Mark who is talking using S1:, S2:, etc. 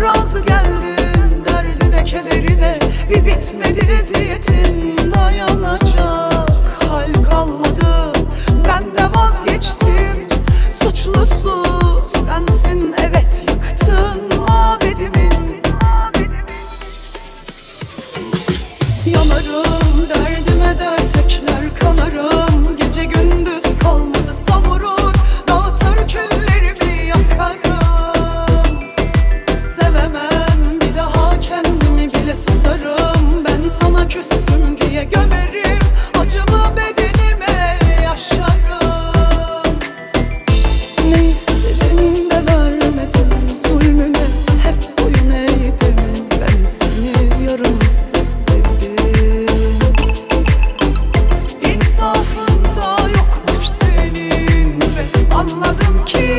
S1: razı geldim Derdi de kederi de bir bitmedi eziyetin Dayanacak hal kalmadı. Ben de vazgeçtim Suçlusu sensin. Evet yıktın mabedimin Yanarım you.